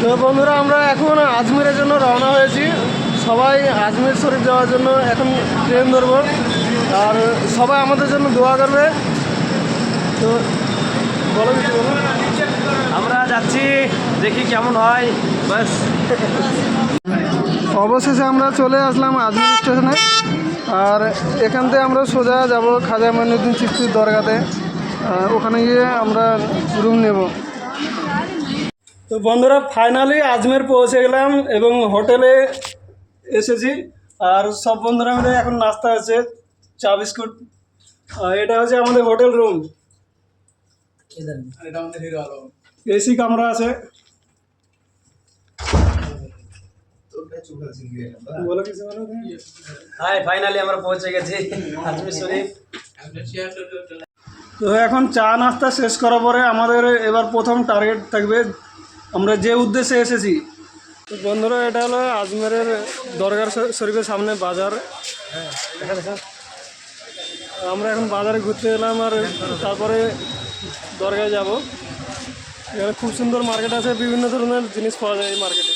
তো বন্ধুরা আমরা এখন আজমিরের জন্য রওনা হয়েছি। সবাই আজমির শরীফ যাওয়ার জন্য এখন ট্রেন ধরবো। আর সবাই আমাদের জন্য দোয়া করবে। তো বলো কিছু বলো। আমরা যাচ্ছি দেখি কেমন হয়। বাস। অবশেষে আমরা চলে আসলাম আজমির স্টেশনে। আর এখান থেকে আমরা সোজা যাব খাজা মঈনুদ্দিন চিস্তির দরগাতে। আর ওখানে গিয়ে আমরা রুম নেব। তো বন্ধুরা ফাইনালি আজমের পৌঁছে গেলাম এবং হোটেলে এসেছি। আর সব বন্ধুরা মিলে এখন নাস্তা আছে চা বিস্কুট। এটা হচ্ছে আমাদের হোটেল রুম। এসি কামরা আছে? হাই ফাইনালি আমরা পৌঁছে গেছি শরীফ। তো এখন চা নাস্তা শেষ করার পরে আমাদের এবার প্রথম টার্গেট থাকবে আমরা যে উদ্দেশ্যে এসেছি। বন্ধুরা, এটা হলো আজমেরের দরগার শরীফের সামনে বাজার। আমরা এখন বাজারে ঘুরতে এলাম আর তারপরে দরগায় যাব। এখানে খুব সুন্দর মার্কেট আছে, বিভিন্ন ধরনের জিনিস পাওয়া যায় এই মার্কেটে।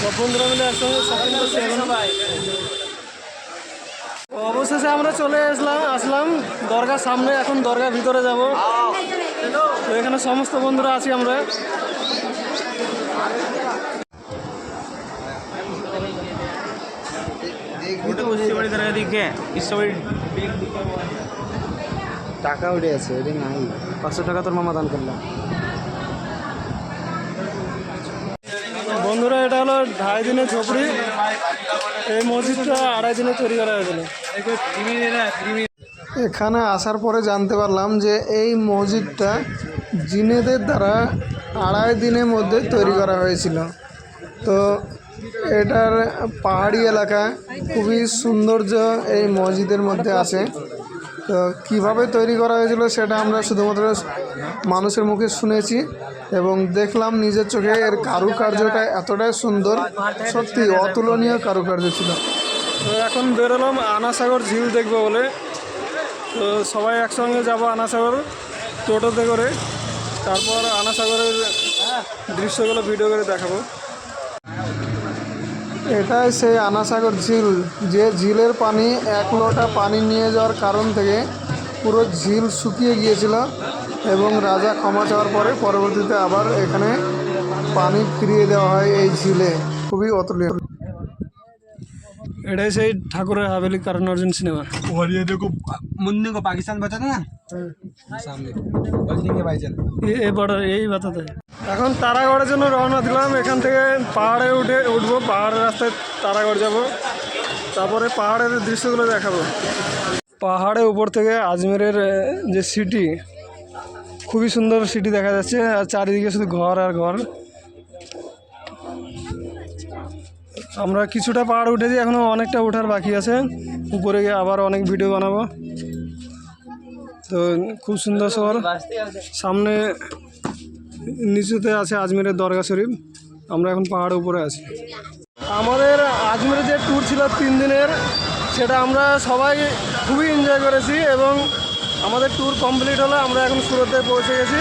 সব বন্ধুরা মিলে একসঙ্গে এখন। অবশেষে আমরা চলে আসলাম আসলাম। দরগার সামনে এখন দরগার ভিতরে যাব। তো এখানে সমস্ত বন্ধুরা আছি আমরা। টাকা উঠে আছে এটা নাই। পাঁচশো টাকা তোর মামা দান করলাম বন্ধুরা এটা হলো ঢাই দিনের ঝোপড়ি। এই মসজিদটা আড়াই দিনে তৈরি করা হয়েছিল। এখানে আসার পরে জানতে পারলাম যে এই মসজিদটা জিনেদের দ্বারা আড়াই দিনের মধ্যে তৈরি করা হয়েছিল। তো এটার পাহাড়ি এলাকা খুবই সৌন্দর্য এই মসজিদের মধ্যে আছে। তো কীভাবে তৈরি করা হয়েছিল সেটা আমরা শুধুমাত্র মানুষের মুখে শুনেছি এবং দেখলাম নিজের চোখে এর কারুকার্যটা এতটাই সুন্দর, সত্যি অতুলনীয় কারুকার্য ছিল। তো এখন বেরোলাম আনাসাগর ঝিল দেখব বলে। তো সবাই একসঙ্গে যাব আনাসাগর টোটোতে করে। তারপর আনাসাগরের দৃশ্যগুলো ভিডিও করে দেখাবো। এটাই সেই আনাসাগর ঝিল যে ঝিলের পানি এক লোটা পানি নিয়ে যাওয়ার কারণ থেকে পুরো ঝিল শুকিয়ে গিয়েছিল এবং রাজা ক্ষমা চাওয়ার পরে পরবর্তীতে আবার এখানে পানি ফিরিয়ে দেওয়া হয় এই ঝিলে খুবই অতুলনীয় এটাই সেই ঠাকুরের হাভেলি কারণ অর্জুন সিনেমা और ये देखो मुन्ने को पाकिस्तान बचा था ना सामने बजरंगी भाईजान এ- এই বর্ডার এই বাতাতে এখন তারাগড়ের জন্য রওনা দিলাম। এখান থেকে পাহাড়ে উঠে উঠবো। পাহাড়ের রাস্তায় তারাগড় যাব। তারপরে পাহাড়ের দৃশ্যগুলো দেখাবো। পাহাড়ের উপর থেকে আজমেরের যে সিটি, খুবই সুন্দর সিটি দেখা যাচ্ছে। আর চারিদিকে শুধু ঘর আর ঘর। আমরা কিছুটা পাহাড় উঠেছি এখনও অনেকটা ওঠার বাকি আছে। উপরে গিয়ে আবার অনেক ভিডিও বানাবো। তো, খুব সুন্দর শহর। সামনে নিচুতে আছে আজমেরের দরগা শরীফ। আমরা এখন পাহাড়ের উপরে আছি। আমাদের আজমেরের যে ট্যুর ছিল তিন দিনের, সেটা আমরা সবাই খুবই এনজয় করেছি এবং আমাদের ট্যুর কমপ্লিট হলে, আমরা এখন সুরতে পৌঁছে গেছি।